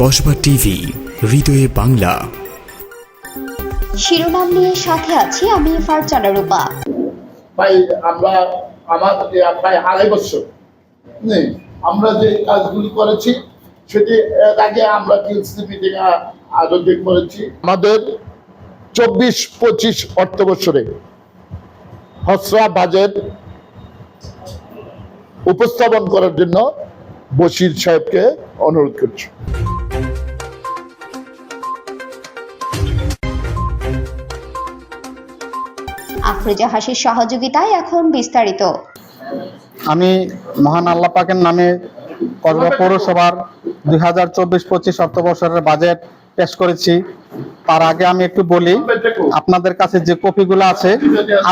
Kasba TV হৃদয়ে বাংলা। শিরোনাম নিয়ে সাথে আছি আমি ফারজানা রূপা। প্রায় আমরা আমার প্রায় আড়াই বছর নেই আমরা যে কাজগুলি করেছি সেটি আগে আমরা টিএলসি মিটিং আয়োজন করেছি। আমাদের চব্বিশ পঁচিশ অর্থ বছরে খসড়া বাজেট উপস্থাপন করার জন্য বশির সাহেবকে অনুরোধ করছি। আফরোজা হাসির সহযোগিতায় এখন বিস্তারিত। আমি মহান আল্লাহ পাকের নামে কসবা পৌরসভার দুই হাজার চব্বিশ পঁচিশ অর্থবর্ষের বাজেট পেশ করেছি। তার আগে আমি একটু বলি আপনাদের কাছে যে কপিগুলো আছে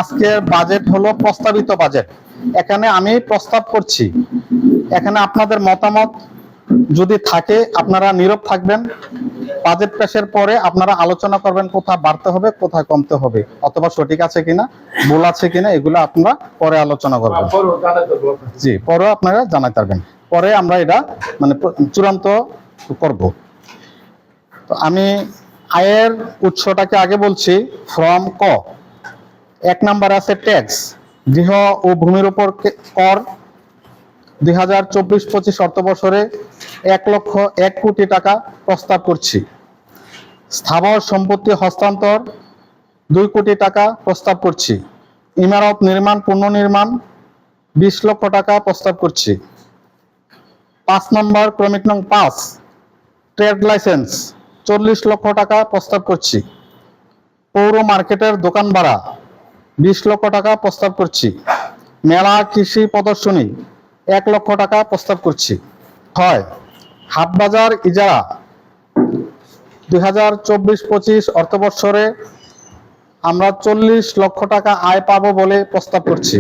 আজকের বাজেট হলো প্রস্তাবিত বাজেট। এখানে আমি প্রস্তাব করছি। এখানে আপনাদের মতামত যদি থাকে আপনারা নীরব থাকবেন। বাজেট পেশের পরে আপনারা আলোচনা করবেন কোথায় বাড়তে হবে কোথায় কমতে হবে অথবা সঠিক আছে কিনা ভুল আছে কিনা এগুলো আপনারা পরে আলোচনা করবেন। জি পরে আপনারা জানাতে পারবেন। পরে আমরা এটা মানে চূড়ান্ত করব। তো আমি আয়ের উৎসটাকে আগে বলছি ফ্রম ক। এক নাম্বার আছে ট্যাক্স গৃহ ও ভূমির উপর কর দুই হাজার চব্বিশ পঁচিশ অর্থ বছরে এক লক্ষ এক কোটি টাকা প্রস্তাব করছি। স্থাবর সম্পত্তি হস্তান্তর দুই কোটি টাকা প্রস্তাব করছি। ইমারত নির্মাণ পুনর্নির্মাণ বিশ লক্ষ টাকা প্রস্তাব করছি। পাঁচ নম্বর ক্রমিক নং পাঁচ, ট্রেড লাইসেন্স, চল্লিশ লক্ষ টাকা প্রস্তাব করছি। পৌর মার্কেটের দোকান ভাড়া বিশ লক্ষ টাকা প্রস্তাব করছি। মেলা কৃষি প্রদর্শনী, এক লক্ষ টাকা প্রস্তাব করছি। হয়, হাটবাজার ইজারা, দুই হাজার চব্বিশ পঁচিশ অর্থবৎসরে আমরা চল্লিশ লক্ষ টাকা আয় পাবো বলে প্রস্তাব করছি।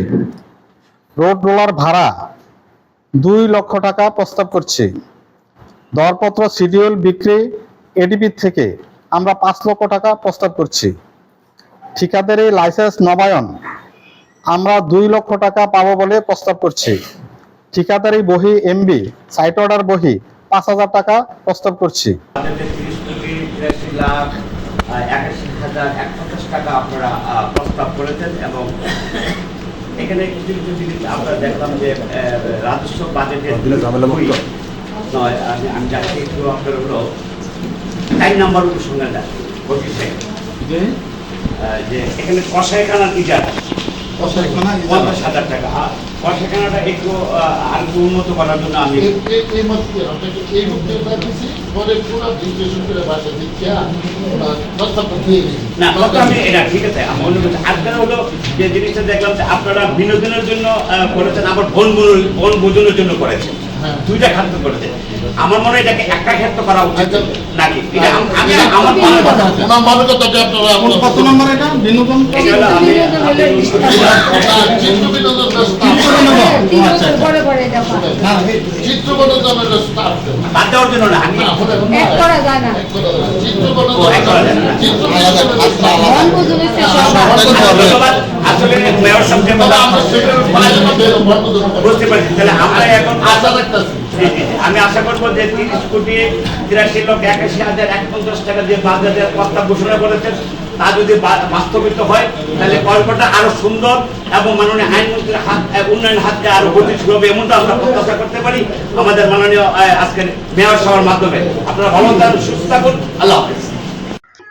রোড রোলার ভাড়া, দুই লক্ষ টাকা প্রস্তাব করছি। দরপত্র শিডিউল বিক্রি এডিপি থেকে আমরা পাঁচ লক্ষ টাকা প্রস্তাব করছি। ঠিকাদারি লাইসেন্স নবায়ন। আমরা দুই লক্ষ টাকা পাবো বলে প্রস্তাব করছি। ঠিকাদারি বহি এমবি সাইট অর্ডার বহি পাঁচ হাজার টাকা প্রস্তাব করছি। বাজেটে তিরিশ কোটি তিরাশি লাখ একাশি হাজার এক পঞ্চাশ টাকা আপনারা প্রস্তাব করেছেন এবং এখানে কিছু কিছু জিনিস আমরা দেখলাম যে রাজস্ব বাজেটের নয় আমি আমি যাচ্ছি একটু আপনার হলো চার নাম্বার যে এখানে কষাইখানার ইজার। পঞ্চাশ হাজার টাকা। কষাইখানাটা একটু আহ, আর একটু উন্নত করার জন্য আমি এই- এই- এই মধ্যে আপনাকে এই মধ্যে রাখছি পরে পুরো বিশ্লেষণ করে বাসা দিচ্ছে প্রস্তাব দিয়ে দিচ্ছি। না আমি এটা ঠিক আছে আমি হলো যে জিনিসটা দেখলাম যে আপনারা বিনোদনের জন্য করেছেন আবার বন বুন- বোঝনের জন্য করেছেন। হ্যাঁ। দুইটা খাদ্য করেছেন আমার মনে হয় এটাকে একটা ক্ষেত্র করা উচিত। নাকি? এটা আম- আমি আমার মনে হয় ওনার কথাটা আপনারা কত নম্বর এটা? বিনোদন আসলে বুঝতে পারছি। তাহলে আমরা এখন আশা রাখতেছি। আমি আশা করব যে তিরিশ কোটি তিরাশি লক্ষ একাশি হাজার এক পঞ্চাশ টাকা দিয়ে পাঁচ হাজার প্রস্তাব ঘোষণা করেছেন। তা যদি বাস্তবিত হয় তাহলে গল্পটা আরও সুন্দর এবং মাননীয় আইনমন্ত্রীর হাত আহ, উন্নয়ন হাতকে আরও গতিশীল হবে এমনটা আমরা প্রত্যাশা করতে পারি। আমাদের মাননীয় আজকের মেয়র সভার মাধ্যমে। আপনারা ভালো থাকুন সুস্থ থাকুন। আল্লাহ হাফেজ।